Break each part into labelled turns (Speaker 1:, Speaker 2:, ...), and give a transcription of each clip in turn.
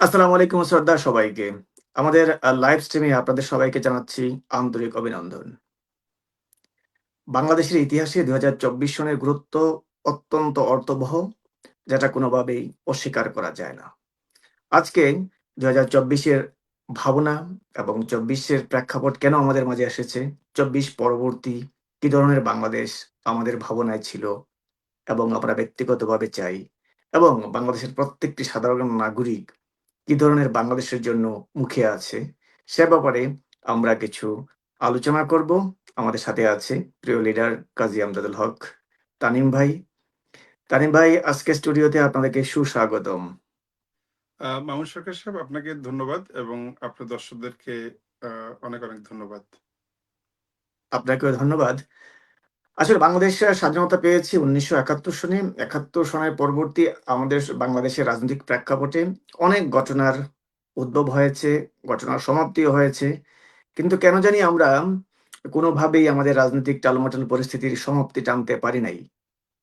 Speaker 1: আসসালামু আলাইকুম শ্রদ্ধা সবাইকে। আমাদের লাইভ স্ট্রিমে আপনাদের সবাইকে জানাচ্ছি আন্তরিক অভিনন্দন। বাংলাদেশের ইতিহাসে ২০২৪ সনের গুরুত্ব অত্যন্ত অর্থবহ, যেটা কোনোভাবেই অস্বীকার করা যায় না। আজকে ২০২৪ এর ভাবনা এবং চব্বিশের প্রেক্ষাপট কেন আমাদের মাঝে এসেছে, ২৪ পরবর্তী কি ধরনের বাংলাদেশ আমাদের ভাবনায় ছিল এবং আমরা ব্যক্তিগতভাবে চাই এবং বাংলাদেশের প্রত্যেকটি সাধারণ নাগরিক কি ধরনের বাংলাদেশের জন্য মুখে আছে সে ব্যাপারে আমরা কিছু আলোচনা করব। আমাদের সাথে আছে প্রিয় লিডার কাজী আমদাদুল হক। তানিম ভাই। তানিম ভাই আজকে স্টুডিওতে আপনাদেরকে সুস্বাগতম।
Speaker 2: মামুন সরকার সাহেব আপনাকে ধন্যবাদ এবং আপনার দর্শকদেরকে অনেক অনেক ধন্যবাদ।
Speaker 1: আপনাকেও ধন্যবাদ। আসলে বাংলাদেশ স্বাধীনতা পেয়েছে উনিশশো একাত্তর সনে। একাত্তর সনের পরবর্তী আমাদের বাংলাদেশের রাজনৈতিক প্রেক্ষাপটে অনেক ঘটনার উদ্ভব হয়েছে, ঘটনার সমাপ্তিও হয়েছে। কিন্তু কেন জানি আমরা কোনোভাবেই আমাদের রাজনৈতিক টালমাটাল পরিস্থিতির সমাপ্তি টানতে পারি নাই।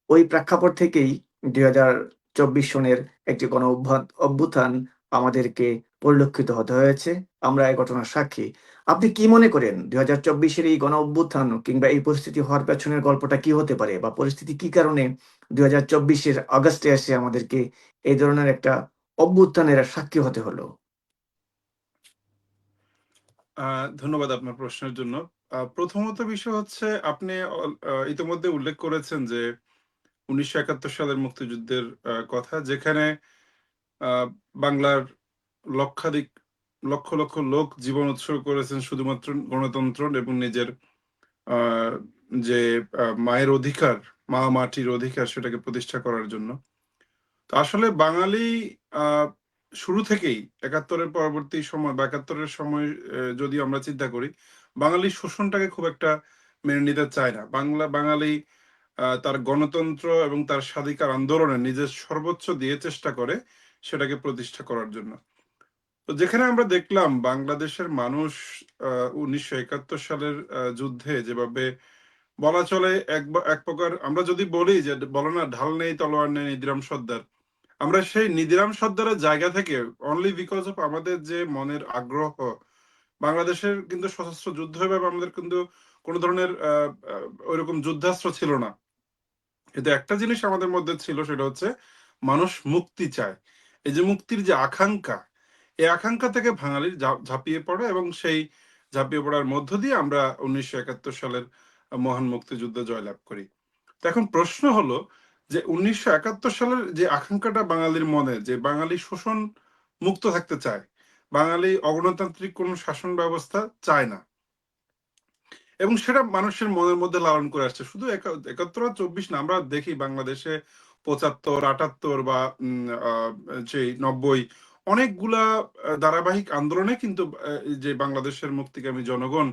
Speaker 1: ওই প্রেক্ষাপট থেকেই দুই হাজার চব্বিশ সনের একটি গণ অভ্যা- অভ্যুত্থান আমাদেরকে পরিলক্ষিত হতে হয়েছে। আমরা এই ঘটনার সাক্ষী। আপনি কি মনে করেন দুই হাজার চব্বিশের এই গণ অভ্যুত্থান কিংবা এই পরিস্থিতি হওয়ার পেছনের গল্পটা কি হতে পারে বা পরিস্থিতি কি কারণে দুই হাজার চব্বিশের আগস্টে এসে আমাদেরকে এই ধরনের একটা অভ্যুত্থানের সাক্ষী হতে হলো?
Speaker 2: ধন্যবাদ আপনার প্রশ্নের জন্য। প্রথমত বিষয় হচ্ছে, আপনি ইতিমধ্যে উল্লেখ করেছেন যে উনিশশো একাত্তর সালের মুক্তিযুদ্ধের কথা, যেখানে বাংলার লক্ষাধিক, লক্ষ লক্ষ লোক জীবন উৎসর্গ করেছেন শুধুমাত্র গণতন্ত্র এবং নিজের যে মায়ের অধিকার, মা মাটির অধিকার সেটাকে প্রতিষ্ঠা করার জন্য। আসলে বাঙালি শুরু থেকেই একাত্তরের পরবর্তী সময় বা একাত্তরের সময় যদি আমরা চিন্তা করি বাঙালি শোষণটাকে খুব একটা মেনে নিতে চায় না। বাংলা, বাঙালি তার গণতন্ত্র এবং তার স্বাধিকার আন্দোলনে নিজের সর্বোচ্চ দিয়ে চেষ্টা করে সেটাকে প্রতিষ্ঠা করার জন্য। তো যেখানে আমরা দেখলাম বাংলাদেশের মানুষ উনিশশো একাত্তর সালের যুদ্ধে যেভাবে বলা চলে, এক এক প্রকার আমরা যদি বলি যে বলো না, ঢাল নেই, তলোয়ার নেই নিদিরাম সর্দার। আমরা সেই নিদিরাম সর্দারের জায়গা থেকে অনলি বিকজ অফ আমাদের যে মনের আগ্রহ, বাংলাদেশের কিন্তু সশস্ত্র যুদ্ধ হবে আমাদের কিন্তু কোনো ধরনের ওইরকম যুদ্ধাস্ত্র ছিল না। কিন্তু একটা জিনিস আমাদের মধ্যে ছিল, সেটা হচ্ছে মানুষ মুক্তি চায়। এই যে মুক্তির যে আকাঙ্ক্ষা, এই আকাঙ্ক্ষা থেকে বাঙালির ঝাঁপিয়ে পড়ে এবং সেই ঝাঁপিয়ে পড়ার মধ্য দিয়ে আমরা উনিশশো একাত্তর সালের মহান মুক্তিযুদ্ধে জয়লাভ করি। এখন প্রশ্ন হলো যে উনিশশো একাত্তর সালের যে আকাঙ্ক্ষাটা বাঙালির মনে, যে বাঙালি শোষণ মুক্ত থাকতে চায়, বাঙালি অগণতান্ত্রিক কোন শাসন ব্যবস্থা চায় না, এবং সেটা মানুষের মনের মধ্যে লালন করে আসছে। শুধু একা- একাত্তর চব্বিশ না, আমরা দেখি বাংলাদেশে পঁচাত্তর, আটাত্তর বা সেই নব্বই, অনেকগুলা ধারাবাহিক আন্দোলনে কিন্তু যে বাংলাদেশের মুক্তিকামী জনগণ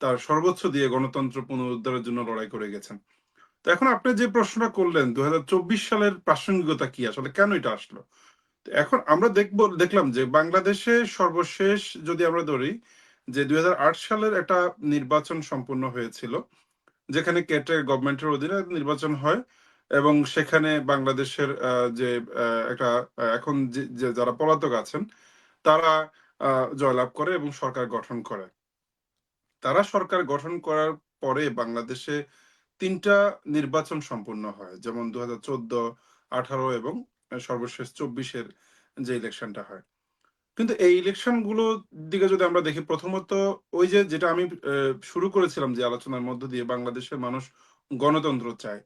Speaker 2: তার সর্বোচ্চ দিয়ে গণতন্ত্র পুনরুদ্ধারের জন্য লড়াই করে গেছেন। তো এখন আপনি যে প্রশ্নটা করলেন দু সালের প্রাসঙ্গিকতা কি? আসলে কেন এটা আসলো? এখন আমরা দেখব, দেখলাম যে বাংলাদেশে সর্বশেষ যদি আমরা ধরি, যে দুই হাজার আট সালের একটা নির্বাচন সম্পন্ন হয়েছিল, যেখানে কেটে গভর্নমেন্টের অধীনে নির্বাচন হয় এবং সেখানে বাংলাদেশের যে একটা এখন যে যারা পলাতক আছেন, তারা জয়লাভ করে এবং সরকার গঠন করে। তারা সরকার গঠন করার পরে বাংলাদেশে তিনটা নির্বাচন সম্পন্ন হয়, যেমন দু হাজার চোদ্দ, আঠারো এবং সর্বশেষ চব্বিশের যে ইলেকশনটা হয়। কিন্তু এই ইলেকশনগুলো দিকে যদি আমরা দেখি, প্রথমত ওই যে, যেটা আমি শুরু করেছিলাম যে আলোচনার মধ্য দিয়ে, বাংলাদেশের মানুষ গণতন্ত্র চায়।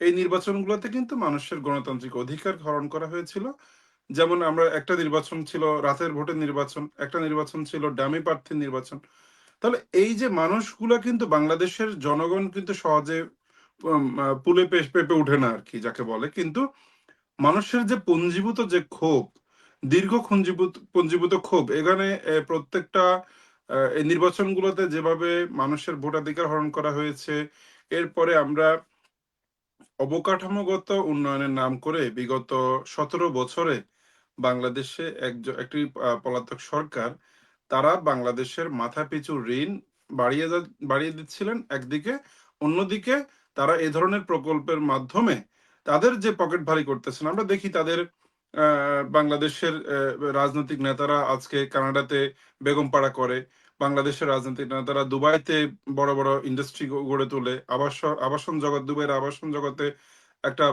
Speaker 2: এই নির্বাচনগুলোতে কিন্তু মানুষের গণতান্ত্রিক অধিকার হরণ করা হয়েছিল। যেমন আমরা একটা নির্বাচন ছিল রাতের ভোটের নির্বাচন, একটা নির্বাচন ছিল ডামি প্রার্থীর নির্বাচন। তাহলে এই যে মানুষগুলা কিন্তু বাংলাদেশের জনগণ কিন্তু সহজে পুলে পে- পেপে উঠে না আর কি, যাকে বলে। কিন্তু মানুষের যে পুঞ্জীভূত যে ক্ষোভ, দীর্ঘ পুঞ্জীভূত পুঞ্জীভূত ক্ষোভ, এখানে প্রত্যেকটা এই নির্বাচনগুলোতে যেভাবে মানুষের ভোটাধিকার হরণ করা হয়েছে, এরপরে আমরা অবকাঠামোগত উন্নয়নের নাম করে বিগত সতেরো বছরে বাংলাদেশে একটি পলাতক সরকার, তারা বাংলাদেশের মাথাপিছু ঋণ বাড়িয়ে বাড়িয়ে দিচ্ছিলেন একদিকে। অন্যদিকে তারা এ ধরনের প্রকল্পের মাধ্যমে তাদের যে পকেট ভারী করতেছেন, আমরা দেখি তাদের বাংলাদেশের রাজনৈতিক নেতারা আজকে কানাডাতে বেগমপাড়া করে। বাংলাদেশের রাজনৈতিক নেতারা দুবাইতে বড় বড় ইন্ডাস্ট্রি গড়ে তোলে। আবাস আবাসন জগৎ দুবাইয়ের আবাসন জগতে একটা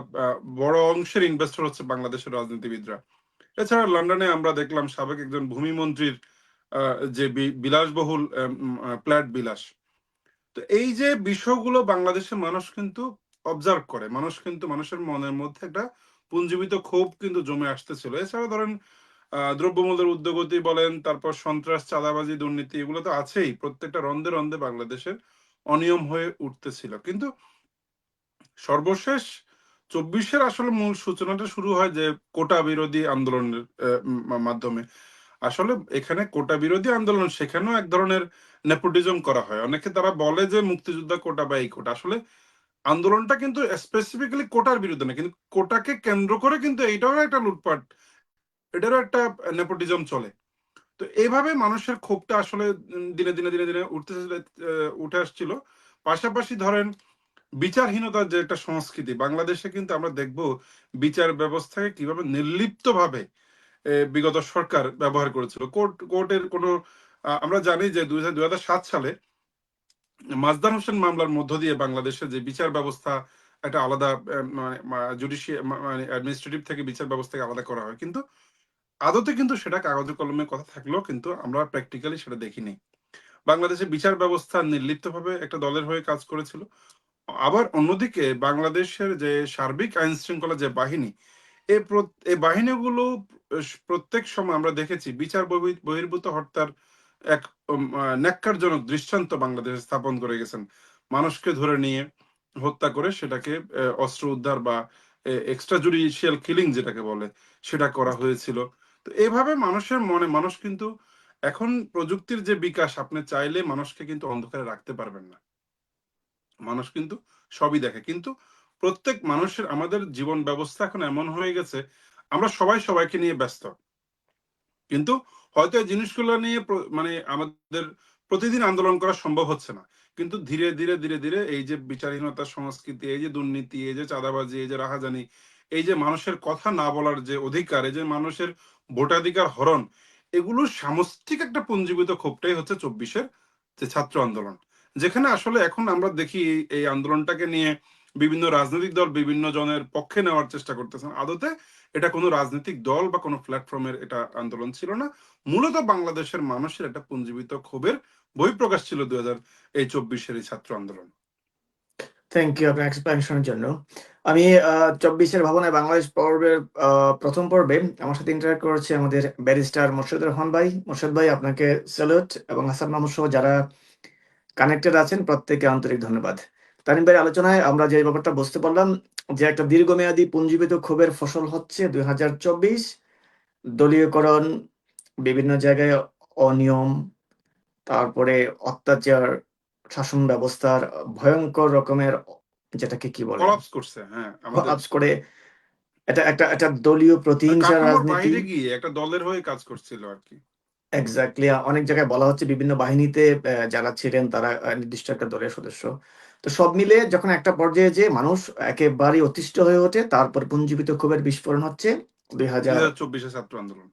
Speaker 2: বড় অংশের ইনভেস্টর হচ্ছে বাংলাদেশের রাজনীতিবিদরা। এছাড়া লন্ডনে আমরা দেখলাম সাবেক একজন ভূমি মন্ত্রীর আহ, যে বিলাসবহুল প্ল্যাট বিলাস। তো এই যে বিষয়গুলো বাংলাদেশের মানুষ কিন্তু অবজার্ভ করে। মানুষ কিন্তু মানুষের মনের মধ্যে একটা পুঞ্জীবিত ক্ষোভ কিন্তু জমে আসতেছিল। এছাড়া ধরেন দ্রব্যমূল্যের উদ্যোগতি বলেন, তারপর সন্ত্রাস, চাঁদাবাজি, দুর্নীতি, এগুলো তো আছেই। প্রত্যেকটা রন্ধে রন্ধে বাংলাদেশের অনিয়ম হয়ে উঠতেছিল। কিন্তু সর্বশেষ চব্বিশের আসলে মূল সূচনাটা শুরু হয় যে কোটা বিরোধী আন্দোলনের মাধ্যমে। আসলে এখানে কোটা বিরোধী আন্দোলন সেখানেও এক ধরনের নেপোটিজম করা হয়। অনেকে তারা বলে যে মুক্তিযোদ্ধা কোটা বা এই কোটা। আসলে আন্দোলনটা কিন্তু স্পেসিফিক্যালি কোটার বিরুদ্ধে না, কিন্তু কোটাকে কেন্দ্র করে কিন্তু এইটাও একটা লুটপাট এটারও একটা নেপোটিজম চলে। তো এইভাবে মানুষের ক্ষোভটা আসলে দিনে দিনে দিনে দিনে উঠতে উঠে আসছিল। পাশাপাশি ধরেন বিচারহীনতার যে একটা সংস্কৃতি, বাংলাদেশে কিন্তু আমরা দেখব বিচার ব্যবস্থাকে কীভাবে নির্লিপ্ত ভাবে বিগত সরকার ব্যবহার করেছিল। কোর্ট, কোর্টের কোনো আমরা জানি যে দুই হাজার সাত সালে মাজদার হোসেন মামলার মধ্য দিয়ে বাংলাদেশের যে বিচার ব্যবস্থা একটা আলাদা মানে জুডিশিয়াল মানে অ্যাডমিনিস্ট্রেটিভ থেকে বিচার ব্যবস্থাকে আলাদা করা হয়। কিন্তু আদতে কিন্তু সেটা কাগজে কলমে কথা থাকলেও কিন্তু আমরা প্র্যাকটিক্যালি সেটা দেখিনি। বাংলাদেশের বিচার ব্যবস্থা নির্লিপ্তভাবে একটা দলের হয়ে কাজ করেছিল। আবার অন্যদিকে বাংলাদেশের যে সার্বিক আইন শৃঙ্খলা যে বাহিনী এই বাহিনীগুলো প্রত্যেক সময় আমরা দেখেছি বিচার বহির্ভূত হত্যার এক ন্যাক্কারজনক দৃষ্টান্ত বাংলাদেশে স্থাপন করে গেছেন। মানুষকে ধরে নিয়ে হত্যা করে সেটাকে অস্ত্র উদ্ধার বা এক্সট্রা জুডিশিয়াল কিলিং যেটাকে বলে, সেটা করা হয়েছিল। তো এইভাবে মানুষের মনে, মানুষ কিন্তু এখন প্রযুক্তির যে বিকাশ, আপনি চাইলে মানুষকে কিন্তু অন্ধকারে রাখতে পারবেন না। মানুষ কিন্তু সবই দেখে। কিন্তু প্রত্যেক মানুষের, আমাদের জীবন ব্যবস্থা এখন এমন হয়ে গেছে, আমরা সবাই সবাইকে নিয়ে ব্যস্ত। কিন্তু হয়তো এই জিনিসগুলো নিয়ে মানে আমাদের প্রতিদিন আন্দোলন করা সম্ভব হচ্ছে না। কিন্তু ধীরে ধীরে ধীরে ধীরে এই যে বিচারহীনতা সংস্কৃতি, এই যে দুর্নীতি, এই যে চাঁদাবাজি, এই যে রাহাজানি, এই যে মানুষের কথা না বলার যে অধিকার, এই যে মানুষের ভোটাধিকার হরণ, এগুলো সামষ্টিক একটা পুঞ্জীবিত ক্ষোভটাই হচ্ছে চব্বিশের যে ছাত্র আন্দোলন। যেখানে আসলে এখন আমরা দেখি এই- আন্দোলনটাকে নিয়ে বিভিন্ন রাজনৈতিক দল বিভিন্ন জনের পক্ষে নেওয়ার চেষ্টা করতেছেন। আদতে এটা কোনো রাজনৈতিক দল বা কোনো প্ল্যাটফর্মের এটা আন্দোলন ছিল না। মূলত বাংলাদেশের মানুষের একটা পুঞ্জীবিত ক্ষোভের বহিঃপ্রকাশ ছিল দুই হাজার এই চব্বিশের এই ছাত্র আন্দোলন।
Speaker 1: থ্যাংক ইউ আপনার এক্সপ্লেনেশনের জন্য। আমি চব্বিশের ভবনে বাংলাদেশ পর্বের প্রথম পর্বে আমার সাথে ইন্টারাক্ট করেছে আমাদের ব্যারিস্টার মোর্শেদ রহমান ভাই। মোর্শেদ ভাই, আপনাকে স্যালুট এবং হাসান মাহমুদ সহ যারা কানেক্টেড আছেন প্রত্যেকে আন্তরিক ধন্যবাদ। তানিম ভাইয়ের আলোচনায় আমরা যে ব্যাপারটা বুঝতে পারলাম যে একটা দীর্ঘমেয়াদী পুঞ্জীবিত ক্ষোভের ফসল হচ্ছে দুই হাজার চব্বিশ। দলীয়করণ, বিভিন্ন জায়গায় অনিয়ম, তারপরে অত্যাচার, শাসন ব্যবস্থার ভয়ঙ্কর রকমের যেটাকে কি বলে?
Speaker 2: কলাপস করছে হ্যাঁ
Speaker 1: করে এটা একটা একটা দলীয় প্রতিহিংসা রাজনীতি।
Speaker 2: গিয়ে একটা দলের হয়ে কাজ করছিল আর কি।
Speaker 1: এক্স্যাক্টলি অনেক জায়গায় বলা হচ্ছে বিভিন্ন বাহিনীতে যারা ছিলেন তারা নির্দিষ্ট একটা দলের সদস্য। তো সব মিলে যখন একটা পর্যায়ে যে মানুষ একেবারে অতিষ্ঠ হয়ে ওঠে তারপর পুঞ্জীবিত ক্ষোভের বিস্ফোরণ হচ্ছে। দুই হাজার
Speaker 2: চব্বিশে ছাত্র আন্দোলন।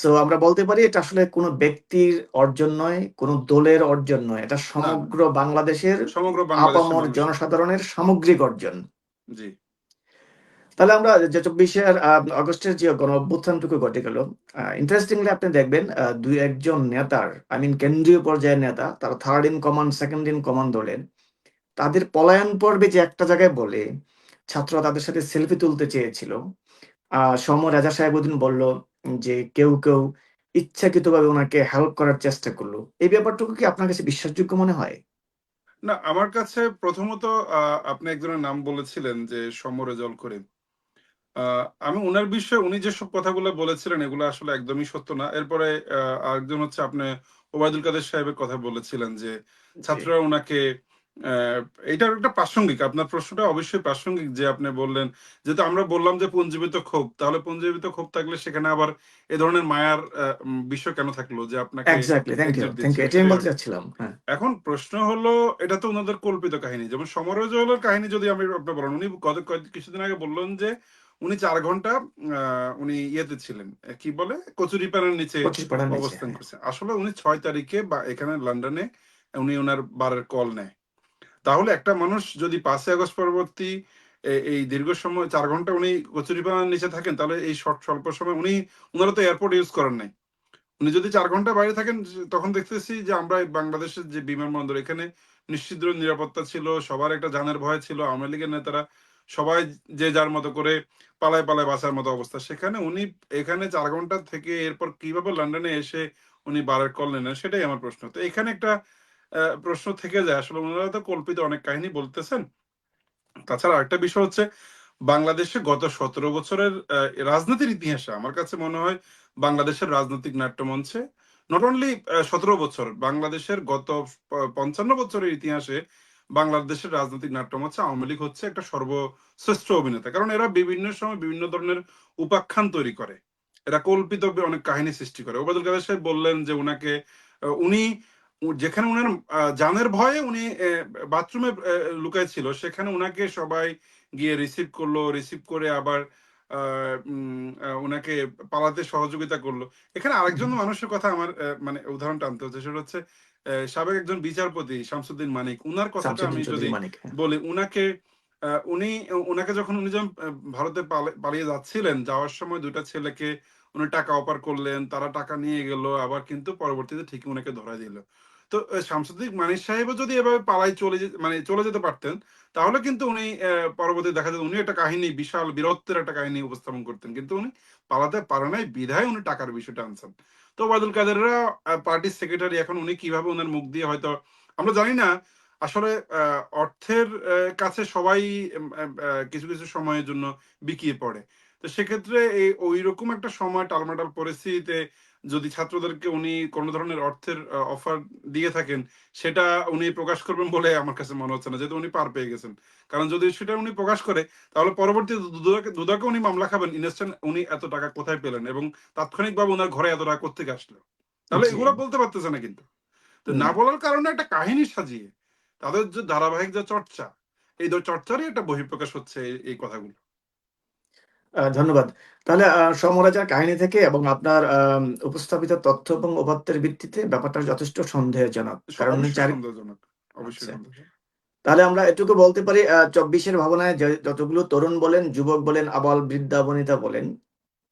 Speaker 1: সো আমরা বলতে পারি এটা আসলে কোনো ব্যক্তির অর্জন নয় কোনো দলের অর্জন নয়। এটা সমগ্র বাংলাদেশের
Speaker 2: সমগ্র বাংলাদেশের
Speaker 1: আপামর জনসাধারণের সামগ্রিক অর্জন।
Speaker 2: জি।
Speaker 1: তাহলে আমরা যে চব্বিশের আগস্টের যে গণ অভ্যুত্থানটুকু ঘটে গেল ইন্টারেস্টিংলি আপনি দেখবেন দুই একজন নেতার আই মিন কেন্দ্রীয় পর্যায়ের নেতা তারা third in command second in command হলেন তাদের পলায়ন পর্বে যে একটা জায়গায় বলে ছাত্ররা তাদের সাথে সেলফি তুলতে চেয়েছিল। আহ সৌম্য রাজা সাহেবুদ্দিন বলল যে কেউ কেউ ইচ্ছাকৃতভাবে ওনাকে হেল্প করার চেষ্টা করল এই ব্যাপারটুকু কি আপনার কাছে বিশ্বাসযোগ্য মনে হয়?
Speaker 2: না আমার কাছে প্রথমত আপনি একজনের নাম বলেছিলেন যে সমরে জল করে আহ, আমি ওনার বিষয়ে উনি যেসব কথাগুলো বলেছিলেন এগুলো আসলে একদমই সত্য না। এরপরে আহ, আরেকজন হচ্ছে আপনি ওবায়দুল কাদের সাহেবের কথা বলেছিলেন যে ছাত্ররা ওনাকে এটার একটা প্রাসঙ্গিক আপনার প্রশ্নটা অবশ্যই প্রাসঙ্গিক যে আপনি বললেন যেহেতু আমরা বললাম যে পুঞ্জীবিত ক্ষোভ তাহলে পুঞ্জীবিত ক্ষোভ থাকলে সেখানে আবার এ ধরনের মায়ার বিষয় কেন থাকল যে আপনাকে
Speaker 1: হ্যাঁ।
Speaker 2: এখন প্রশ্ন হলো এটা তো ওনাদের কল্পিত কাহিনী যেমন সমরজলের কাহিনী যদি আমি আপনি বলেন উনি গত কয়েক কিছুদিন আগে বললেন যে উনি চার ঘণ্টা আহ, উনি ইয়েতে ছিলেন কি বলে? কচুরিপানার নিচে
Speaker 1: নিচে
Speaker 2: অবস্থান
Speaker 1: হ্যাঁ।
Speaker 2: করছে। আসলে উনি ছয় তারিখে বা এখানে লন্ডনে উনি ওনার বারের কল নেয়। তাহলে একটা মানুষ যদি পাঁচই আগস্ট পরবর্তী এই দীর্ঘ সময় চার ঘণ্টা উনি কচুরিপানার নিচে থাকেন, তাহলে এই স্বল্প সময় উনি ওনারা তো এয়ারপোর্ট ইউজ করেন নাই। উনি যদি চার ঘণ্টা বাইরে থাকেন, তখন দেখতেছি যে আমরা বাংলাদেশের যে বিমানবন্দর, এখানে নিশ্চিদ্র নিরাপত্তা ছিল, সবার একটা জানের ভয় ছিল, আওয়ামী লীগের নেতারা সবাই যে যার মতো করে পালায় পালায় বাঁচার মতো অবস্থা। সেখানে উনি, এখানে চার ঘণ্টা থেকে এরপর কীভাবে লন্ডনে এসে উনি বারের কল নেন সেটাই আমার প্রশ্ন। তো এখানে একটা প্রশ্ন থেকে যায়। আসলে ওনারা তো কল্পিত অনেক কাহিনী বলতেছেন। তাছাড়া আরেকটা বিষয় হচ্ছে, বাংলাদেশে গত সতেরো বছরের রাজনীতির ইতিহাসে আমার কাছে মনে হয় বাংলাদেশের রাজনৈতিক নাট্যমঞ্চে নট অনলি সতেরো বছর, বাংলাদেশের গত পঞ্চান্ন বছরের ইতিহাসে বাংলাদেশের রাজনৈতিক নাট্যমঞ্চে আওয়ামী লীগ হচ্ছে একটা সর্বশ্রেষ্ঠ অভিনেতা। কারণ এরা বিভিন্ন সময় বিভিন্ন ধরনের উপাখ্যান তৈরি করে। এরা কল্পিত অনেক কাহিনী সৃষ্টি করে। ওবায়দুল কাদের সাহেব বললেন যে, উনাকে উনি যেখানে উনার জানের ভয়ে উনি বাথরুমে লুকায় ছিল সেখানে উনাকে সবাই গিয়ে রিসিভ করল রিসিভ করে আবার ওনাকে পালাতে সহযোগিতা করল। এখানে আরেকজন মানুষের কথা আমার মানে উদাহরণ টানতে হচ্ছে সেটা হচ্ছে সাবেক একজন বিচারপতি শামসুদ্দিন মানিক। উনার কথাটা আমি যদি
Speaker 1: হ্যাঁ।
Speaker 2: বলি উনাকে আহ, উনি উনাকে যখন উনি যখন ভারতে পালিয়ে যাচ্ছিলেন যাওয়ার সময় দুটা ছেলেকে উনি টাকা অপার করলেন তারা টাকা নিয়ে গেল আবার কিন্তু পরবর্তীতে ঠিকই উনাকে ধরা দিল। তো আহ, শামসুদ্দিন মানিক সাহেবও যদি এভাবে পালাই চলে মানে চলে যেতে পারতেন তাহলে কিন্তু উনি পরবর্তী দেখা যেত উনি একটা কাহিনী বিশাল বীরত্বের একটা কাহিনী উপস্থাপন করতেন। কিন্তু উনি পালাতে পারে নাই বিধায় উনি টাকার বিষয়টা আনছেন। তো ওবায়দুল কাদেররা পার্টির সেক্রেটারি এখন উনি কীভাবে ওনার মুখ দিয়ে হয়তো আমরা জানি না আসলে অর্থের কাছে সবাই কিছু কিছু সময়ের জন্য বিকিয়ে পড়ে। তো সেক্ষেত্রে এই ওই রকম একটা সময় টালমাটাল পরিস্থিতিতে যদি ছাত্রদেরকে উনি কোনো ধরনের অর্থের অফার দিয়ে থাকেন সেটা উনি প্রকাশ করবেন বলে আমার কাছে মনে হচ্ছে না যেহেতু উনি পার পেয়ে গেছেন। কারণ যদি সেটা উনি প্রকাশ করে তাহলে পরবর্তী দুদাকে উনি মামলা খাবেন ইনস্ট্যান্ট উনি এত টাকা কোথায় পেলেন এবং তাৎক্ষণিকভাবে ওনার ঘরে এত টাকা কোথেকে আসলো? তাহলে এগুলো বলতে পারতেছে না কিন্তু। তো না। বলার কারণে একটা কাহিনী সাজিয়ে তাদের যে ধারাবাহিক যে চর্চা এই চর্চারই একটা বহিঃপ্রকাশ হচ্ছে এই- কথাগুলো।
Speaker 1: ধন্যবাদ। তাহলে সমরাজার কাহিনী থেকে এবং আপনার উপস্থাপিত তথ্য এবং উপাত্তের ভিত্তিতে ব্যাপারটা যথেষ্ট সন্দেহজনক। কারণ
Speaker 2: সন্দেহজনক অবশ্যই
Speaker 1: আচ্ছা। তাহলে আমরা এটুকু বলতে পারি চব্বিশের ভাবনায় যতগুলো তরুণ বলেন যুবক বলেন আবাল বৃদ্ধা বনিতা বলেন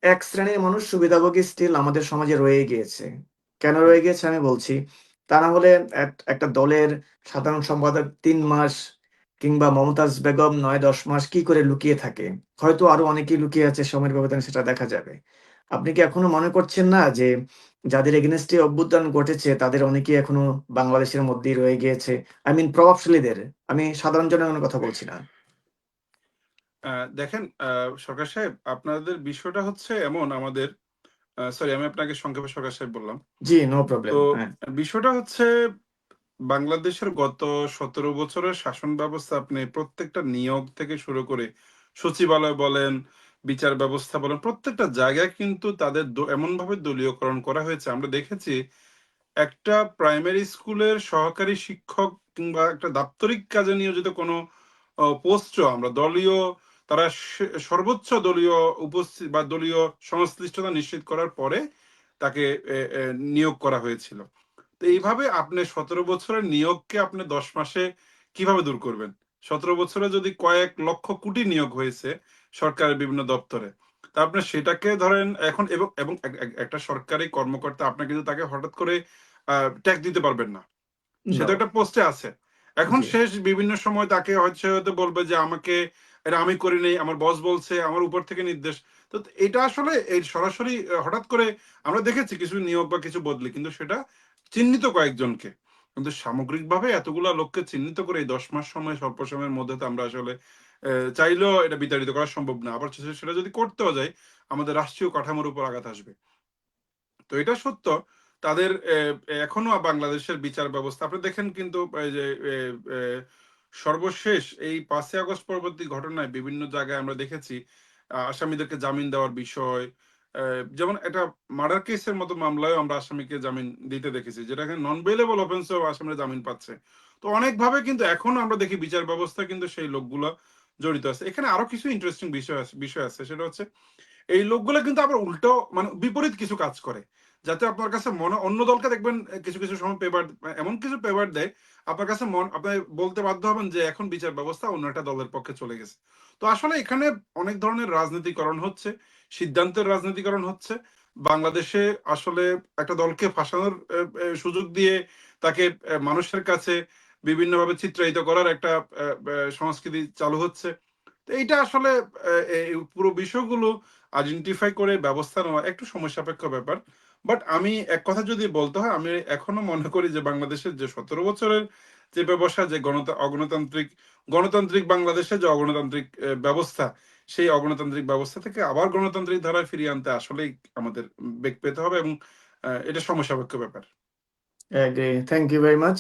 Speaker 1: এক শ্রেণির মানুষ সুবিধাভোগী স্টিল আমাদের সমাজে রয়ে গিয়েছে। কেন রয়ে গিয়েছে আমি বলছি তা না হলে এক- একটা দলের সাধারণ সম্পাদক তিন মাস কিংবা মমতাজ বেগম নয় দশ মাস কি করে লুকিয়ে থাকে? হয়তো আরও অনেকেই লুকিয়ে আছে সময়ের ব্যবধানে সেটা দেখা যাবে। আপনি কি এখনও মনে করছেন না যে যাদের এগেনস্টে অভ্যুত্থান ঘটেছে তাদের অনেকেই এখনও বাংলাদেশের মধ্যেই রয়ে গিয়েছে? আই মিন প্রভাবশালীদের। আমি সাধারণ জনগণের কথা বলছি না।
Speaker 2: দেখেন আহ, সরকার সাহেব আপনাদের বিষয়টা হচ্ছে এমন আমাদের সরি আমি আপনাকে সংক্ষেপে সরকার সাহেব বললাম।
Speaker 1: জি নো প্রবলেম
Speaker 2: তো
Speaker 1: হ্যাঁ।
Speaker 2: বিষয়টা হচ্ছে বাংলাদেশের গত সতেরো বছরের শাসন ব্যবস্থা আপনি প্রত্যেকটা নিয়োগ থেকে শুরু করে সচিবালয় বলেন, বিচার ব্যবস্থা বলেন, প্রত্যেকটা জায়গায় কিন্তু তাদের এমনভাবে দলীয়করণ করা হয়েছে। আমরা দেখেছি একটা প্রাইমারি স্কুলের সহকারী শিক্ষক কিংবা একটা দাপ্তরিক কাজে নিয়োজিত কোনো পোস্টও আমরা দলীয়, তারা সর্বোচ্চ দলীয় উপস্থিত বা দলীয় সংশ্লিষ্টতা নিশ্চিত করার পরে তাকে নিয়োগ করা হয়েছিল। তো এইভাবে আপনি সতেরো বছরের নিয়োগকে আপনি দশ মাসে কীভাবে দূর করবেন? সতেরো বছরে যদি কয়েক লক্ষ কোটি নিয়োগ হয়েছে সরকারের বিভিন্ন দপ্তরে তা আপনি সেটাকে ধরেন এখন এবং এবং এক- এক- একটা সরকারি কর্মকর্তা আপনি কিন্তু তাকে হঠাৎ করে ট্যাক্স দিতে পারবেন না। সে তো একটা পোস্টে আছে। এখন শেষ বিভিন্ন সময় তাকে হয়তো বলবে যে আমাকে এটা আমি করি নেই আমার বস বলছে আমার উপর থেকে নির্দেশ। তো এটা আসলে এই সরাসরি হঠাৎ করে আমরা দেখেছি কিছু নিয়োগ বা কিছু বদলি কিন্তু সেটা চিহ্নিত কয়েকজনকে। কিন্তু সামগ্রিকভাবে এতগুলা লোককে চিহ্নিত করে এই দশ মাস সময়, স্বল্প সময়ের মধ্যে তো আমরা আসলে চাইলেও এটা বিতাড়িত করা সম্ভব না। আবার সেটা যদি করতেও যায় আমাদের রাষ্ট্রীয় কাঠামোর উপর আঘাত আসবে। তো এটা সত্য। তাদের এখনও বাংলাদেশের বিচার ব্যবস্থা, আপনি দেখেন কিন্তু যে সর্বশেষ এই পাঁচই আগস্ট পরবর্তী ঘটনায় বিভিন্ন জায়গায় আমরা দেখেছি আসামিদেরকে জামিন দেওয়ার বিষয় যেমন একটা মার্ডার কেসের মতো মামলায় আমরা আসামিকে জামিন দিতে দেখেছি, যেটাকে নন বেলেবল অফেন্সেও আসামিরা জামিন পাচ্ছে। তো অনেকভাবে কিন্তু এখনও আমরা দেখি বিচার ব্যবস্থা কিন্তু সেই লোকগুলো জড়িত আছে। এখানে আরও কিছু ইন্টারেস্টিং বিষয় আছে বিষয় আছে, সেটা হচ্ছে এই লোকগুলো কিন্তু আবার উল্টো মানে বিপরীত কিছু কাজ করে। যাতে আপনার কাছে মনে অন্য দলকে দেখবেন কিছু কিছু সময় পেপার এমন কিছু পেপার দেয়, আপনার কাছে মন, আপনি বলতে বাধ্য হবেন যে এখন বিচার ব্যবস্থা অন্য একটা দলের পক্ষে চলে গেছে। তো আসলে এখানে অনেক ধরনের রাজনীতিকরণ হচ্ছে। সিদ্ধান্তের রাজনীতিকরণ হচ্ছে। বাংলাদেশে আসলে একটা দলকে ফাঁসানোর সুযোগ দিয়ে তাকে মানুষের কাছে বিভিন্নভাবে চিত্রায়িত করার একটা সংস্কৃতি চালু হচ্ছে। এইটা আসলে পুরো বিষয়গুলো আইডেন্টিফাই করে ব্যবস্থা নেওয়া একটু সময় সাপেক্ষ ব্যাপার। বাট আমি এক কথা যদি বলতে হয়, আমি এখনও মনে করি যে বাংলাদেশের যে সতেরো বছরের যে ব্যবসা, যে গণতা, অগণতান্ত্রিক, গণতান্ত্রিক বাংলাদেশে যে অগণতান্ত্রিক ব্যবস্থা সেই অগণতান্ত্রিক ব্যবস্থা থেকে আবার গণতান্ত্রিক ধারায় ফিরিয়ে আনতে আসলেই আমাদের বেগ পেতে হবে এবং এটা সময় সাপেক্ষ ব্যাপার
Speaker 1: থ্যাংক ইউ ভেরি মাচ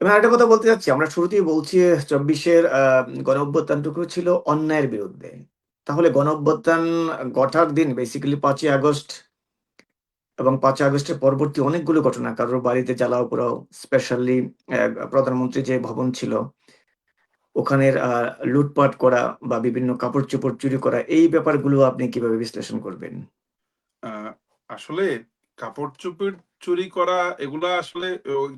Speaker 1: এবার একটা কথা বলতে চাচ্ছি। আমরা শুরুতেই বলছি চব্বিশের গণ অভ্যুত্থানটুকু ছিল অন্যায়ের বিরুদ্ধে। তাহলে গণ অভ্যুত্থান ঘটার দিন বেসিক্যালি পাঁচই আগস্ট এবং পাঁচই আগস্টের পরবর্তী অনেকগুলো ঘটনা, কারোর বাড়িতে জ্বালাও পোড়াও স্পেশালি প্রধানমন্ত্রী যে ভবন ছিল ওখানের লুটপাট করা বা বিভিন্ন কাপড় চোপড় চুরি করা, এই ব্যাপারগুলো আপনি কীভাবে বিশ্লেষণ করবেন?
Speaker 2: আসলে কাপড় চোপড় চুরি করা, এগুলা আসলে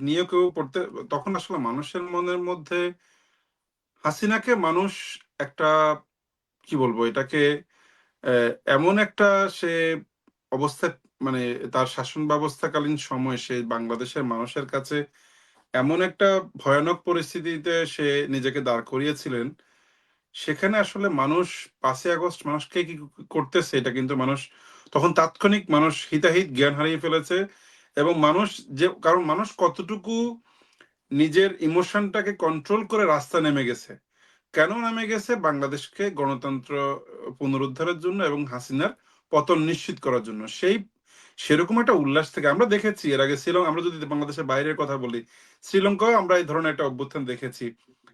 Speaker 2: নিয়ে কেউ পড়তে, তখন আসলে মানুষের মনের মধ্যে হাসিনাকে মানুষ একটা, কি বলব, এটাকে এমন একটা সে অবস্থা মানে তার শাসন ব্যবস্থাকালীন সময় সে বাংলাদেশের মানুষের কাছে এমন একটা ভয়ানক পরিস্থিতিতে সে নিজেকে দাঁড় করিয়েছিলেন। সেখানে আসলে মানুষ পাঁচই আগস্ট মানুষকে কি করতেছে, এটা কিন্তু মানুষ, তখন তাৎক্ষণিক মানুষ হিতাহিত জ্ঞান হারিয়ে ফেলেছে এবং মানুষ যে, কারণ মানুষ কতটুকু নিজের ইমোশনটাকে কন্ট্রোল করে রাস্তা নেমে গেছে। কেন নেমে গেছে? বাংলাদেশকে গণতন্ত্র পুনরুদ্ধারের জন্য এবং হাসিনার পতন নিশ্চিত করার জন্য। সেই সেরকম একটা উল্লাস থেকে আমরা দেখেছি। এর আগে শ্রীলঙ্কা আমরা যদি বাংলাদেশের বাইরের কথা বলি শ্রীলঙ্কাও আমরা এই ধরনের একটা অভ্যুত্থান দেখেছি।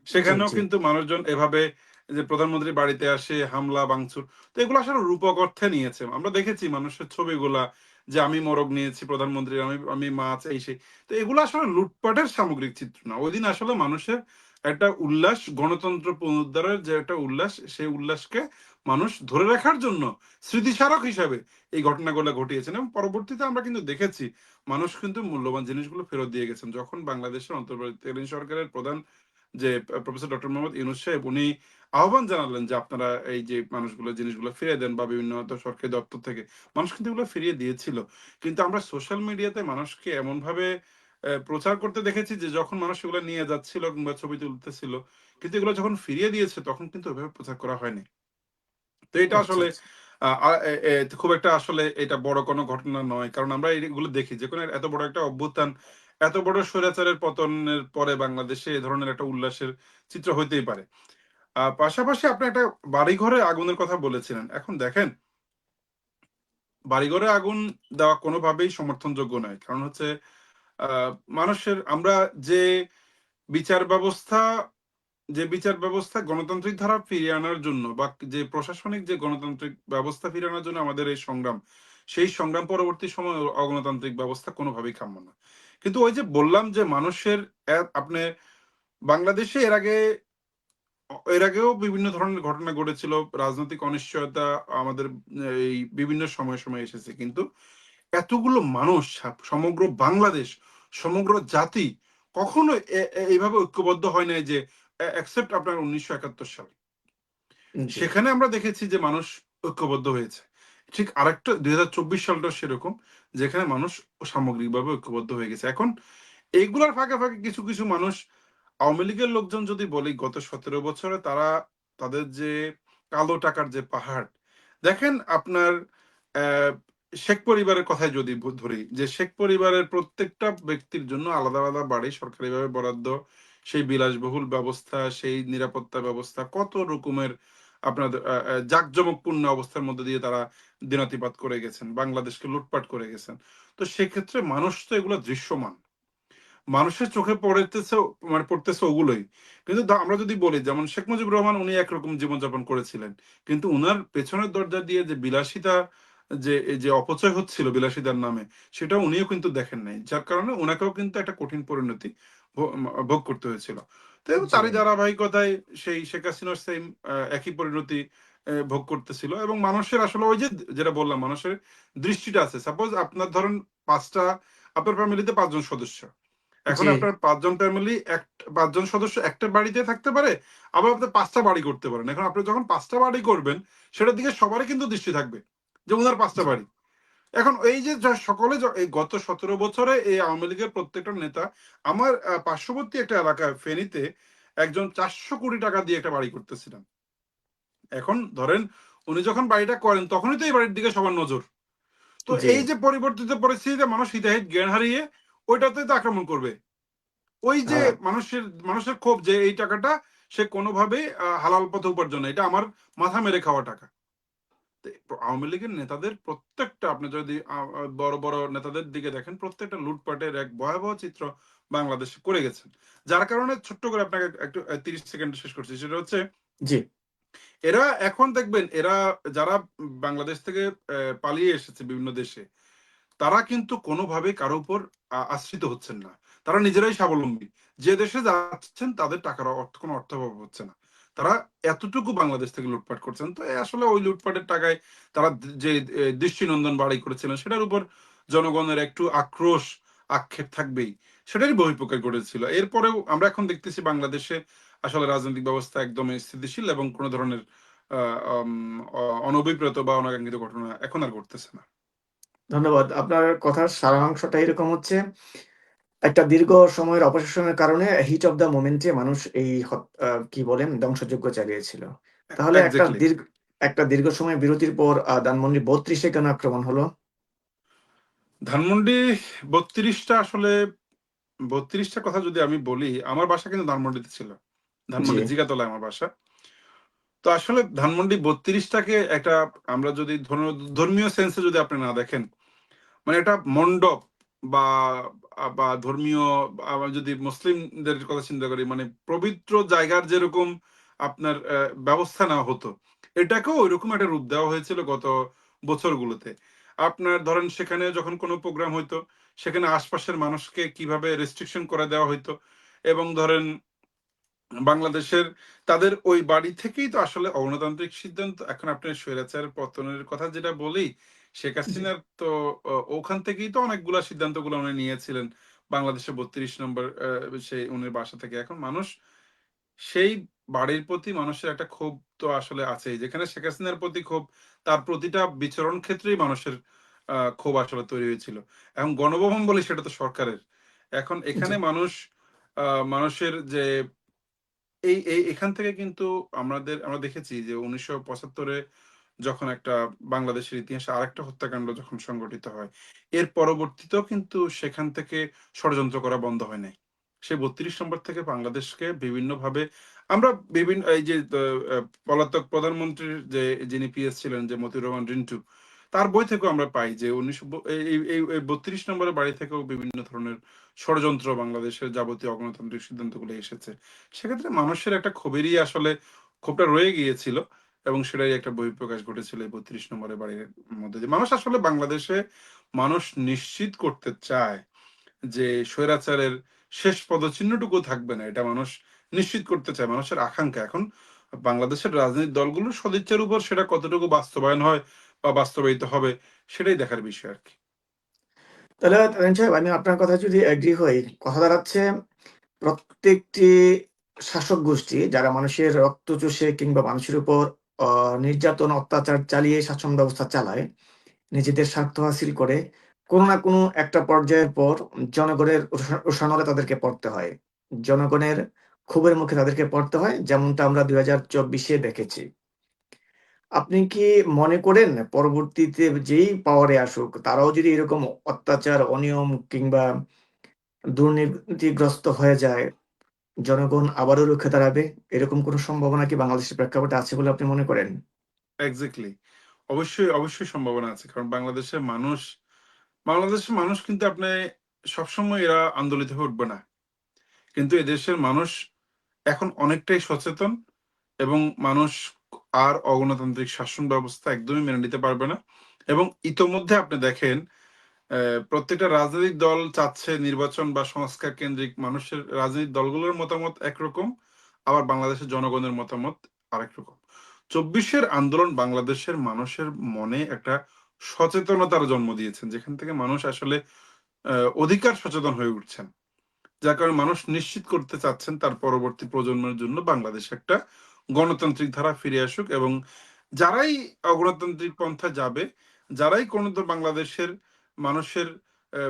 Speaker 2: সেখানেও কিন্তু মানুষজন এভাবে যে প্রধানমন্ত্রী বাড়িতে আসে হামলা ভাঙচুর তো এগুলো আসলে রূপক অর্থে নিয়েছে। আমরা দেখেছি মানুষের ছবিগুলা যে আমি মোরগ নিয়েছি প্রধানমন্ত্রী আমি আমি মাছ এই সেই। তো এগুলো আসলে লুটপাটের সামগ্রিক চিত্র না। ওই দিন আসলে মানুষের একটা উল্লাস গণতন্ত্র পুনরুদ্ধারের যে একটা উল্লাস সেই উল্লাসকে মানুষ ধরে রাখার জন্য স্মৃতিস্মারক হিসাবে এই ঘটনাগুলো ঘটিয়েছেন এবং পরবর্তীতে আমরা কিন্তু দেখেছি মানুষ কিন্তু মূল্যবান জিনিসগুলো ফেরত দিয়ে গেছেন। যখন বাংলাদেশের অন্তর্বর্তীকালীন সরকারের প্রধান যে প্রফেসর ডক্টর মোহাম্মদ ইউনুস সাহেব উনি আহ্বান জানালেন যে আপনারা এই যে মানুষগুলো জিনিসগুলো ফিরিয়ে দেন বা বিভিন্ন সরকারি দপ্তর থেকে মানুষ কিন্তু এগুলো ফিরিয়ে দিয়েছিল। কিন্তু আমরা সোশ্যাল মিডিয়াতে মানুষকে এমন ভাবে আহ, প্রচার করতে দেখেছি যে যখন মানুষ এগুলো নিয়ে যাচ্ছিল কিংবা ছবি তুলতেছিল কিন্তু এগুলো যখন ফিরিয়ে দিয়েছে তখন কিন্তু ওইভাবে প্রচার করা হয়নি। তো এটা
Speaker 1: আচ্ছা,
Speaker 2: আসলে
Speaker 1: আচ্ছা।
Speaker 2: খুব একটা আসলে এটা বড় কোনো ঘটনা নয়। কারণ আমরা এগুলো দেখি যে কোনো এত বড় একটা অভ্যুত্থান এত বড় স্বৈরাচারের পতনের পরে বাংলাদেশে এ ধরনের একটা উল্লাসের চিত্র হইতেই পারে। পাশাপাশি আপনি একটা বাড়িঘরে আগুনের কথা বলেছিলেন। এখন দেখেন বাড়িঘরে আগুন দেওয়া কোনোভাবেই সমর্থনযোগ্য নয়। কারণ হচ্ছে আহ, মানুষের আমরা যে বিচার ব্যবস্থা যে বিচার ব্যবস্থা গণতান্ত্রিক ধারা ফিরিয়ে আনার জন্য বা যে প্রশাসনিক যে গণতান্ত্রিক ব্যবস্থা ফিরিয়ে আনার জন্য আমাদের এই সংগ্রাম, সেই সংগ্রাম পরবর্তী সময় অগণতান্ত্রিক ব্যবস্থা কোনোভাবেই কাম্য না। কিন্তু ওই যে বললাম যে মানুষের আপনি বাংলাদেশে এর আগে, এর আগেও বিভিন্ন ধরনের ঘটনা ঘটেছিল, রাজনৈতিক অনিশ্চয়তা আমাদের এই বিভিন্ন সময় সময় এসেছে। কিন্তু এতগুলো মানুষ, সমগ্র বাংলাদেশ, সমগ্র জাতি কখনো এইভাবে ঐক্যবদ্ধ হয় নাই যে অ্যাকসেপ্ট আপনার উনিশশো একাত্তর সাল। সেখানে আমরা দেখেছি যে মানুষ ঐক্যবদ্ধ হয়েছে। ঠিক আরেকটা দুই হাজার চব্বিশ সালটা সেরকম যেখানে মানুষ সামগ্রিকভাবে ঐক্যবদ্ধ হয়ে গেছে। এখন এইগুলার ফাঁকে ফাঁকে কিছু কিছু মানুষ আওয়ামী লীগের লোকজন যদি বলি গত সতেরো বছরে তারা তাদের যে কালো টাকার যে পাহাড় দেখেন আপনার আহ, শেখ পরিবারের কথাই যদি ধরি যে শেখ পরিবারের প্রত্যেকটা ব্যক্তির জন্য আলাদা আলাদা বাড়ি সরকারিভাবে বরাদ্দ সেই বিলাসবহুল ব্যবস্থা সেই নিরাপত্তা ব্যবস্থা কত রকমের আহ, জাঁকজমকপূর্ণ অবস্থার মধ্যে দিয়ে তারা দিনাতিপাত করে গেছেন বাংলাদেশকে লুটপাট করে গেছেন। তো সেক্ষেত্রে মানুষ তো এগুলো দৃশ্যমান। মানুষের চোখে পড়তেছে মানে পড়তেছে ওগুলোই। কিন্তু আমরা যদি বলি যেমন শেখ মুজিবুর রহমান উনি একরকম জীবনযাপন করেছিলেন। কিন্তু উনার পেছনের দরজা দিয়ে যে বিলাসিতা যে যে অপচয় হচ্ছিল বিলাসিতার নামে সেটা উনিও কিন্তু দেখেন নাই। যার কারণে ওনাকেও কিন্তু একটা কঠিন পরিণতি ভোগ করতে হয়েছিল। তো তারই ধারাবাহিকতায় সেই শেখ হাসিনার সেম একই পরিণতি ভোগ করতেছিল। এবং মানুষের আসলে ওই যে যেটা বললাম মানুষের দৃষ্টিটা আছে। সাপোজ আপনার ধরেন পাঁচটা আপনার ফ্যামিলিতে পাঁচজন সদস্য। এখন। আপনার পাঁচজন ফ্যামিলি এক পাঁচজন সদস্য একটা বাড়িতে থাকতে পারে আবার আপনি পাঁচটা বাড়ি করতে পারেন। এখন আপনি যখন পাঁচটা বাড়ি করবেন সেটার দিকে সবারই কিন্তু দৃষ্টি থাকবে যে ওনার পাঁচটা বাড়ি। এখন এই যে সকলে এই গত সতেরো বছরে এই আওয়ামী লীগের প্রত্যেকটা নেতা আমার পার্শ্ববর্তী একটা এলাকা ফেনীতে একজন চারশো কোটি টাকা দিয়ে একটা বাড়ি করতেছিলেন। এখন ধরেন উনি যখন বাড়িটা করেন তখনই তো এই বাড়ির দিকে সবার নজর। তো এই যে পরিবর্তিত পরিস্থিতিতে মানুষ হিতাহিত জ্ঞান হারিয়ে ওইটাতে তো আক্রমণ করবে। ওই যে
Speaker 1: হ্যাঁ।
Speaker 2: মানুষের মানুষের ক্ষোভ যে এই টাকাটা সে কোনোভাবে হালাল পথে উপার্জন এটা আমার মাথা মেরে খাওয়া টাকা। আওয়ামী লীগের নেতাদের প্রত্যেকটা আপনি যদি বড় বড় নেতাদের দিকে দেখেন প্রত্যেকটা লুটপাটের এক ভয়াবহ চিত্র বাংলাদেশে করে গেছেন যার কারণে ছোট্ট করে আপনাকে একটু তিরিশ সেকেন্ড শেষ করছি। সেটা হচ্ছে
Speaker 1: জি।
Speaker 2: এরা এখন দেখবেন এরা যারা বাংলাদেশ থেকে পালিয়ে এসেছে বিভিন্ন দেশে তারা কিন্তু কোনোভাবে কারও উপর আশ্রিত হচ্ছেন না। তারা নিজেরাই স্বাবলম্বী। যে দেশে যাচ্ছেন তাদের টাকার অর্থ কোনো অর্থাভাব হচ্ছে না। তারা এতটুকু বাংলাদেশ থেকে লুটপাট করছেন। তো আসলে ওই লুটপাটের টাকায় তারা যে দৃষ্টিনন্দন বাড়ি করেছিলেন সেটার উপর জনগণের একটু আক্রোশ আক্ষেপ থাকবেই সেটারই বহিঃপ্রকাশ ঘটেছিল। এরপরেও আমরা এখন দেখতেছি বাংলাদেশে আসলে রাজনৈতিক ব্যবস্থা একদম স্থিতিশীল এবং কোনো ধরনের অনভিপ্রেত বা অনাকাঙ্ক্ষিত ঘটনা এখন আর ঘটতেছে না।
Speaker 1: ধন্যবাদ। আপনার কথার সারাংশটা এরকম হচ্ছে, একটা দীর্ঘ সময়ের অপশাসনের কারণে হিট অফ দ্য মোমেন্টে মানুষ এই কি বলেন ধ্বংসযজ্ঞ চালিয়েছিল। তাহলে একটা দীর্ঘ একটা দীর্ঘ সময় বিরতির পর ধানমন্ডি ৩২ এ কেন আক্রমণ হলো?
Speaker 2: ধানমন্ডি বত্রিশটা আসলে বত্রিশটা কথা যদি আমি বলি আমার বাসা কিন্তু ধানমন্ডিতে ছিল ধানমন্ডি জিগাতলায় আমার বাসা তো আসলে ধানমন্ডি বত্রিশটাকে একটা আমরা যদি ধর্ম- ধর্মীয় সেন্সে যদি আপনি না দেখেন মানে একটা মণ্ডপ বা বা ধর্মীয় যদি মুসলিমদের কথা চিন্তা করি মানে পবিত্র জায়গার যেরকম আপনার ব্যবস্থা নেওয়া হতো, এটাকেও ওইরকম একটা রূপ দেওয়া হয়েছিল গত বছরগুলোতে। আপনার ধরেন সেখানে যখন কোনো প্রোগ্রাম হইতো, সেখানে আশপাশের মানুষকে কীভাবে রেস্ট্রিকশন করে দেওয়া হইতো এবং ধরেন বাংলাদেশের তাদের ওই বাড়ি থেকেই তো আসলে অগণতান্ত্রিক সিদ্ধান্ত, এখন আপনি স্বৈরাচার পতনের কথা যেটা বলি শেখ হাসিনার তো ওখান থেকেই তো অনেকগুলা সিদ্ধান্তগুলো উনি নিয়েছিলেন বাংলাদেশে বত্রিশ নম্বর সেই উনির বাসা থেকে। এখন মানুষ সেই বাড়ির প্রতি মানুষের একটা ক্ষোভ তো আসলে আছেই যেখানে শেখ হাসিনার প্রতি ক্ষোভ তার প্রতিটা বিচরণ ক্ষেত্রেই মানুষের আহ, ক্ষোভ আসলে তৈরি হয়েছিল। এখন গণভবন বলে সেটা তো সরকারের। এখন এখানে মানুষ আহ, মানুষের যে এই এই এখান থেকে কিন্তু আমাদের আমরা দেখেছি যে উনিশশো পঁচাত্তরে যখন একটা বাংলাদেশের ইতিহাসে আরেকটা হত্যাকাণ্ড যখন সংঘটিত হয়, এর পরবর্তীতেও কিন্তু সেখান থেকে ষড়যন্ত্র করা বন্ধ হয় নাই। সেই বত্রিশ নম্বর থেকে বাংলাদেশকে বিভিন্নভাবে আমরা বিভিন্ন এই যে পলাতক প্রধানমন্ত্রীর যে, যিনি পিএস ছিলেন, যে মতিউর রহমান রিন্টু, তার বই থেকেও আমরা পাই যে উনিশশো বত্রিশ নম্বরের বাড়ি থেকেও বিভিন্ন ধরনের ষড়যন্ত্র বাংলাদেশের যাবতীয় অগণতান্ত্রিক সিদ্ধান্তগুলো এসেছে। সেক্ষেত্রে মানুষের একটা ক্ষোভেরই আসলে ক্ষোভটা রয়ে গিয়েছিল। এবং সেটাই একটা বহিঃপ্রকাশ ঘটেছিল এই বত্রিশ নম্বরের বাড়ির মধ্যে দিয়ে। মানুষ আসলে বাংলাদেশে মানুষ নিশ্চিত করতে চায় যে স্বৈরাচারের শেষ পদচিহ্নটুকু থাকবে না এটা মানুষ নিশ্চিত করতে চায়। মানুষের আকাঙ্ক্ষা এখন বাংলাদেশের রাজনৈতিক দলগুলোর সদিচ্ছার উপর সেটা কতটুকু বাস্তবায়ন হয় বা বাস্তবায়িত হবে সেটাই দেখার বিষয় আর কি।
Speaker 1: তাহলে তারিন সাহেব আমি আপনার কথা যদি এগ্রি হই, কথা দাঁড়াচ্ছে প্রত্যেকটি শাসক গোষ্ঠী যারা মানুষের রক্ত চুষে কিংবা মানুষের উপর নির্যাতন, অত্যাচার চালিয়ে শাসন ব্যবস্থা চালায়, নিজেদের স্বার্থ হাসিল করে, কোনো না কোনো একটা পর্যায়ের পর জনগণের রোষা রোষানলে তাদেরকে পড়তে হয়। জনগণের ক্ষোভের মুখে তাদেরকে পড়তে হয়, যেমনটা আমরা দুই হাজার চব্বিশে দেখেছি। আপনি কি মনে করেন পরবর্তীতে যেই পাওয়ারে আসুক, তারাও যদি এরকম অত্যাচার, অনিয়ম কিংবা দুর্নীতিগ্রস্ত হয়ে যায়, জনগণ আবারও রুখে দাঁড়াবে? এরকম কোনো সম্ভাবনা কি বাংলাদেশের প্রেক্ষাপটে আছে বলে আপনি মনে করেন?
Speaker 2: এক্স্যাক্টলি অবশ্যই অবশ্যই সম্ভাবনা আছে কারণ বাংলাদেশের মানুষ বাংলাদেশের মানুষ কিন্তু আপনি সবসময় এরা আন্দোলিত হয়ে উঠবে না কিন্তু এদেশের মানুষ এখন অনেকটাই সচেতন এবং মানুষ আর অগণতান্ত্রিক শাসন ব্যবস্থা একদমই মেনে নিতে পারবে না এবং ইতোমধ্যে আপনি দেখেন প্রত্যেকটা রাজনৈতিক দল চাচ্ছে নির্বাচন বা সংস্কার কেন্দ্রিক মানুষের রাজনৈতিক দলগুলোর মতামত একরকম, আবার বাংলাদেশের জনগণের মতামত আরেক রকম। চব্বিশের আন্দোলন বাংলাদেশের মানুষের মনে একটা সচেতনতার জন্ম দিয়েছেন, যেখান থেকে মানুষ আসলে অধিকার সচেতন হয়ে উঠছেন। যার কারণে মানুষ নিশ্চিত করতে চাচ্ছেন তার পরবর্তী প্রজন্মের জন্য বাংলাদেশ একটা গণতান্ত্রিক ধারা ফিরে আসুক এবং যারাই অগণতান্ত্রিক পন্থা যাবে, যারাই কোনো বাংলাদেশের মানুষের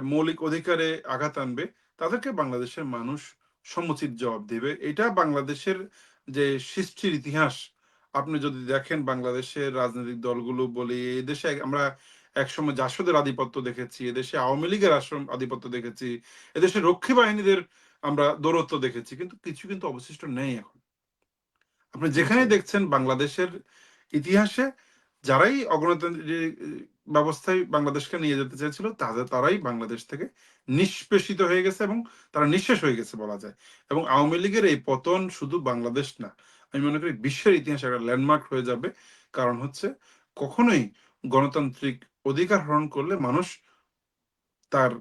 Speaker 2: মৌলিক অধিকারে আঘাত আনবে তাদেরকে বাংলাদেশের মানুষ সমুচিত জবাব দেবে। এটা বাংলাদেশের যে সৃষ্টির ইতিহাস আপনি যদি দেখেন বাংলাদেশের রাজনৈতিক দলগুলো বলি দেশে আমরা একসময় জাসদের আধিপত্য দেখেছি এদেশে আওয়ামী লীগের আধিপত্য দেখেছি এদেশে রক্ষী বাহিনীদের আমরা দৌরত্ব দেখেছি কিন্তু কিছু কিন্তু অবশিষ্ট নেই এখন। আপনি যেখানেই দেখছেন বাংলাদেশের ইতিহাসে যারাই অগণতান্ত্রিক ব্যবস্থায় বাংলাদেশকে নিয়ে যেতে চেয়েছিল তাদের তারাই বাংলাদেশ থেকে নিষ্পেষিত হয়ে গেছে এবং তারা নিঃশেষ হয়ে গেছে বলা যায়। এবং আওয়ামী লীগের এই পতন শুধু বাংলাদেশ না, আমি মনে করি বিশ্বের ইতিহাসে একটা ল্যান্ডমার্ক হয়ে যাবে। কারণ হচ্ছে কখনোই গণতান্ত্রিক অধিকার হরণ করলে মানুষ তার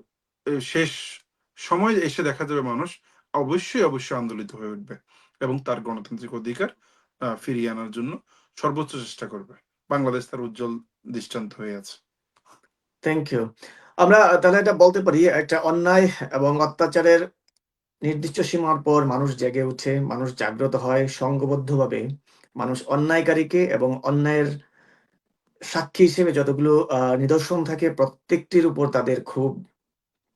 Speaker 2: শেষ সময় এসে দেখা যাবে মানুষ অবশ্যই অবশ্যই আন্দোলিত হয়ে উঠবে এবং তার গণতান্ত্রিক অধিকার ফিরিয়ে আনার জন্য সর্বোচ্চ চেষ্টা করবে। বাংলাদেশ তার উজ্জ্বল দৃষ্টান্ত হয়ে আছে।
Speaker 1: থ্যাংক ইউ আমরা তাহলে এটা বলতে পারি, একটা অন্যায় এবং অত্যাচারের নির্দিষ্ট সীমার পর মানুষ জেগে উঠে, মানুষ জাগ্রত হয় সংঘবদ্ধভাবে মানুষ অন্যায়কারীকে এবং অন্যায়ের সাক্ষী হিসেবে যতগুলো নিদর্শন থাকে প্রত্যেকটির উপর তাদের খুব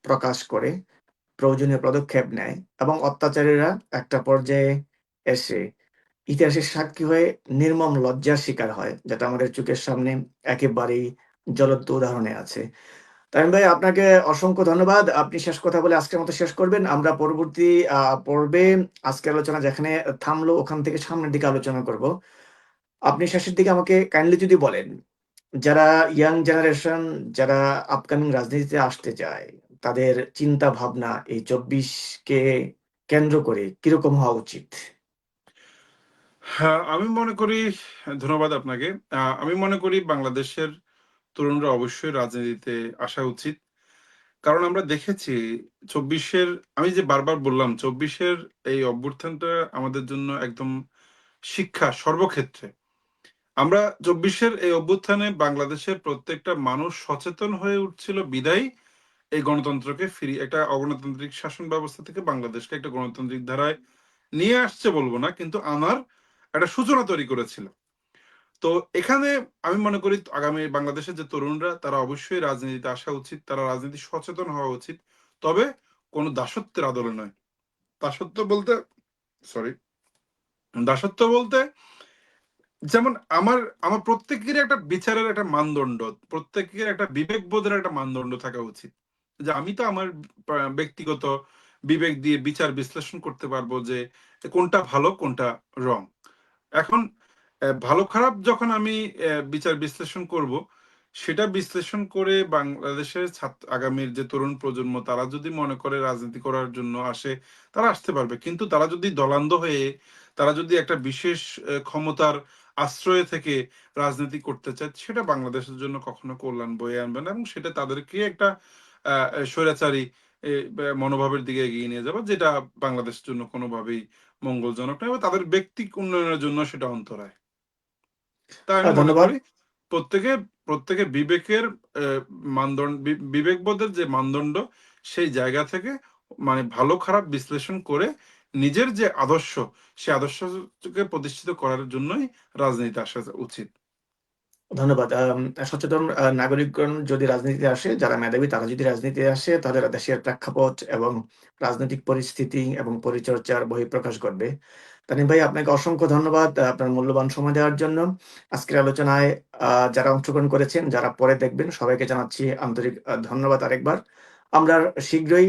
Speaker 1: প্রকাশ করে, প্রয়োজনীয় পদক্ষেপ নেয় এবং অত্যাচারীরা একটা পর্যায়ে এসে ইতিহাসের সাক্ষী হয়ে নির্মম লজ্জার শিকার হয়, যেটা আমাদের চোখের সামনে একেবারেই জ্বলন্ত উদাহরণে আছে। তামিম ভাই, আপনাকে অসংখ্য ধন্যবাদ। আপনি শেষ কথা বলে আজকের মতো শেষ করবেন। আমরা পরবর্তী পর্বে আজকের আলোচনা যেখানে থামলো, ওখান থেকে সামনের দিকে আলোচনা করব। আপনি শেষের দিকে আমাকে কাইন্ডলি যদি বলেন, যারা ইয়াং জেনারেশন যারা আপকামিং রাজনীতিতে আসতে চায়, তাদের চিন্তা ভাবনা এই চব্বিশকে কেন্দ্র করে কীরকম হওয়া উচিত?
Speaker 2: হ্যাঁ আমি মনে করি, ধন্যবাদ আপনাকে। আমি মনে করি বাংলাদেশের তরুণরা অবশ্যই রাজনীতিতে আসা উচিত। কারণ আমরা দেখেছি, চব্বিশের, আমি যে বারবার বললাম, চব্বিশের এই অভ্যুত্থানটা আমাদের জন্য একদম শিক্ষা সর্বক্ষেত্রে। আমরা চব্বিশের এই অভ্যুত্থানে বাংলাদেশের প্রত্যেকটা মানুষ সচেতন হয়ে উঠছিল বিদায়। এই গণতন্ত্রকে ফিরি একটা অগণতান্ত্রিক শাসন ব্যবস্থা থেকে বাংলাদেশকে একটা গণতান্ত্রিক ধারায় নিয়ে আসছে বলব না, কিন্তু আনার একটা সূচনা তৈরি করেছিল। তো এখানে আমি মনে করি আগামী বাংলাদেশের যে তরুণরা, তারা অবশ্যই রাজনীতিতে আসা উচিত, তারা রাজনীতি সচেতন হওয়া উচিত। তবে কোনো দাসত্বের আদলে নয়। দাসত্ব বলতে সরি দাসত্ব বলতে যেমন আমার আমার প্রত্যেকের একটা বিচারের একটা মানদণ্ড, প্রত্যেকের একটা বিবেকবোধের একটা মানদণ্ড থাকা উচিত। যে আমি তো আমার ব্যক্তিগত বিবেক দিয়ে বিচার বিশ্লেষণ করতে পারব যে কোনটা ভালো, কোনটা রং। এখন ভালো খারাপ যখন আমি বিচার বিশ্লেষণ করব সেটা বিশ্লেষণ করে বাংলাদেশের ছাত্র আগামীর যে তরুণ প্রজন্ম তারা যদি মনে করে রাজনীতি করার জন্য আসে তারা আসতে পারবে। কিন্তু তারা যদি দলান্ধ হয়ে তারা যদি একটা বিশেষ ক্ষমতার আশ্রয়ে থেকে রাজনীতি করতে চায় সেটা বাংলাদেশের জন্য কখনো কল্যাণ বয়ে আনবে না এবং সেটা তাদেরকে একটা আহ, স্বৈরাচারী মনোভাবের দিকে এগিয়ে নিয়ে যাবে যেটা বাংলাদেশের জন্য কোনোভাবেই মঙ্গলজনক নয় তাদের ব্যক্তিক উন্নয়নের জন্য সেটা অন্তরায়। তাই আমি মনে করি প্রত্যেকে প্রত্যেকে বিবেকের মানদণ্ড বিবেকবোধের যে মানদণ্ড সেই জায়গা থেকে মানে ভালো খারাপ বিশ্লেষণ করে নিজের যে আদর্শ সে আদর্শকে প্রতিষ্ঠিত করার জন্যই রাজনীতি আসা উচিত।
Speaker 1: ধন্যবাদ। সচেতন নাগরিকগণ যদি রাজনীতিতে আসে, যারা মেধাবী, তারা যদি রাজনীতিতে আসে তাহলে দেশের প্রেক্ষাপট এবং রাজনৈতিক পরিস্থিতি এবং পরিচর্যার বহিঃপ্রকাশ ঘটবে। তানিম ভাই, আপনাকে অসংখ্য ধন্যবাদ আপনার মূল্যবান সময় দেওয়ার জন্য। আজকের আলোচনায় যারা অংশগ্রহণ করেছেন, যারা পরে দেখবেন, সবাইকে জানাচ্ছি আন্তরিক ধন্যবাদ আরেকবার। আমরা শীঘ্রই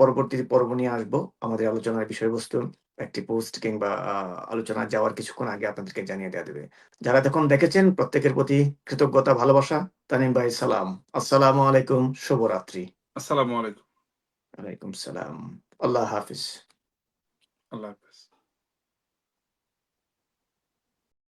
Speaker 1: পরবর্তী পর্ব নিয়ে আসব, আমাদের আলোচনার বিষয়বস্তু। একটি পোস্ট কিংবা আহ, আলোচনা যাওয়ার কিছুক্ষণ আগে আপনাদেরকে জানিয়ে দেওয়া দেবে। যারা তখন দেখেছেন প্রত্যেকের প্রতি কৃতজ্ঞতা ভালোবাসা তানিম ভাই সালাম। আসসালামু আলাইকুম শুভরাত্রি।
Speaker 2: আসসালামু আলাইকুম।
Speaker 1: আলাইকুম সালাম। আল্লাহ হাফিজ।
Speaker 2: আল্লাহ হাফেজ।